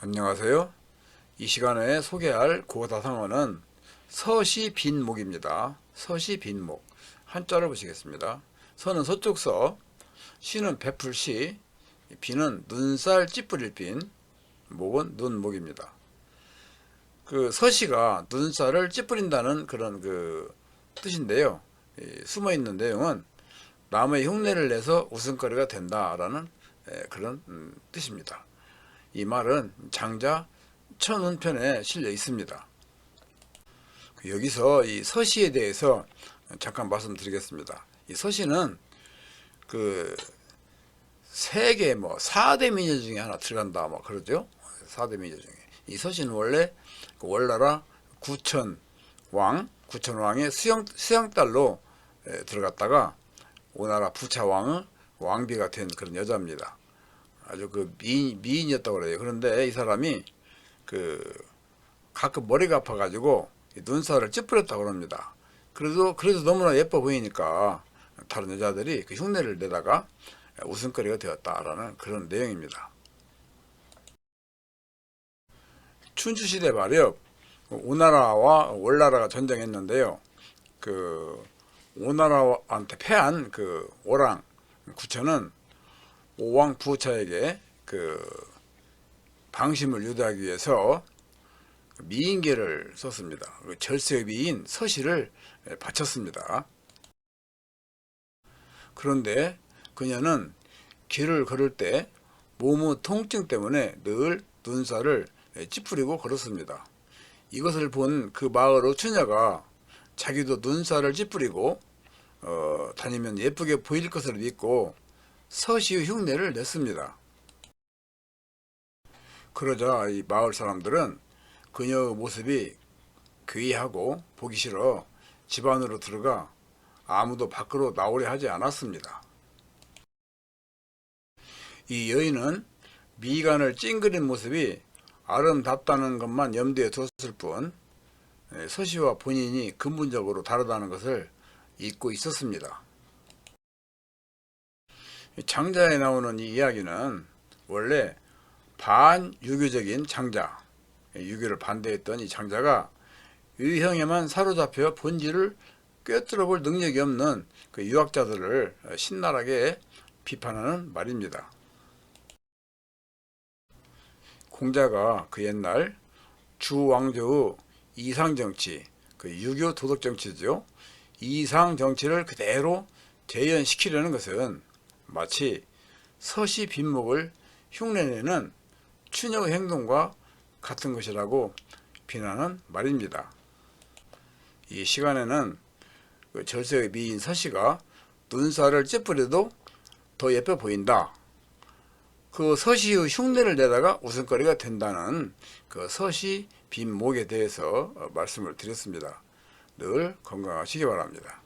안녕하세요. 이 시간에 소개할 고다상어는 서시 빈목입니다. 서시 빈목. 한자를 보시겠습니다. 서는 서쪽 서, 시는 베풀 시, 비는 눈살 찌푸릴 빈, 목은 눈목입니다. 그 서시가 눈살을 찌푸린다는 그런 그 뜻인데요. 이 숨어 있는 내용은 남의 흉내를 내서 웃음거리가 된다라는 에, 그런 음, 뜻입니다. 이 말은 장자 천운편에 실려 있습니다. 여기서 이 서시에 대해서 잠깐 말씀드리겠습니다. 이 서시는 그 세계 뭐 4대 미녀 중에 하나 들어간다 뭐 그러죠. 4대 미녀 중에. 이 서시는 원래 그 월나라 구천 왕, 구천 왕의 수영 수양딸로 에, 들어갔다가 오나라 부차 왕의 왕비가 된 그런 여자입니다. 아주 그 미인, 미인이었다고 그래요. 그런데 이 사람이 그 가끔 머리가 아파가지고 이 눈살을 찌푸렸다고 그럽니다. 그래도 그래도 너무나 예뻐 보이니까 다른 여자들이 그 흉내를 내다가 웃음거리가 되었다라는 그런 내용입니다. 춘추시대 말이요. 오나라와 월나라가 전쟁했는데요. 그 오나라한테 패한 그 오랑 구천은 오왕 부차에게 그 방심을 유도하기 위해서 미인계를 썼습니다. 그 절세의 미인 서시를 바쳤습니다. 그런데 그녀는 길을 걸을 때 몸의 통증 때문에 늘 눈살을 찌푸리고 걸었습니다. 이것을 본 그 마을의 처녀가 자기도 눈살을 찌푸리고 어, 다니면 예쁘게 보일 것을 믿고 서시의 흉내를 냈습니다. 그러자 이 마을 사람들은 그녀의 모습이 괴이하고 보기 싫어 집 안으로 들어가 아무도 밖으로 나오려 하지 않았습니다. 이 여인은 미간을 찡그린 모습이 아름답다는 것만 염두에 뒀을 뿐 예, 서시와 본인이 근본적으로 다르다는 것을 잊고 있었습니다. 장자에 나오는 이 이야기는 원래 반유교적인 장자, 유교를 반대했던 이 장자가 유형에만 사로잡혀 본질을 꿰뚫어 볼 능력이 없는 그 유학자들을 신랄하게 비판하는 말입니다. 공자가 그 옛날 주왕조의 이상정치, 그 유교 도덕정치죠. 이상정치를 그대로 재현시키려는 것은 마치 서시 빈목을 흉내내는 추녀의 행동과 같은 것이라고 비난한 말입니다. 이 시간에는 그 절세의 미인 서시가 눈살을 찌푸려도 더 예뻐 보인다. 그 서시의 흉내를 내다가 웃음거리가 된다는 그 서시 빈목에 대해서 말씀을 드렸습니다. 늘 건강하시기 바랍니다.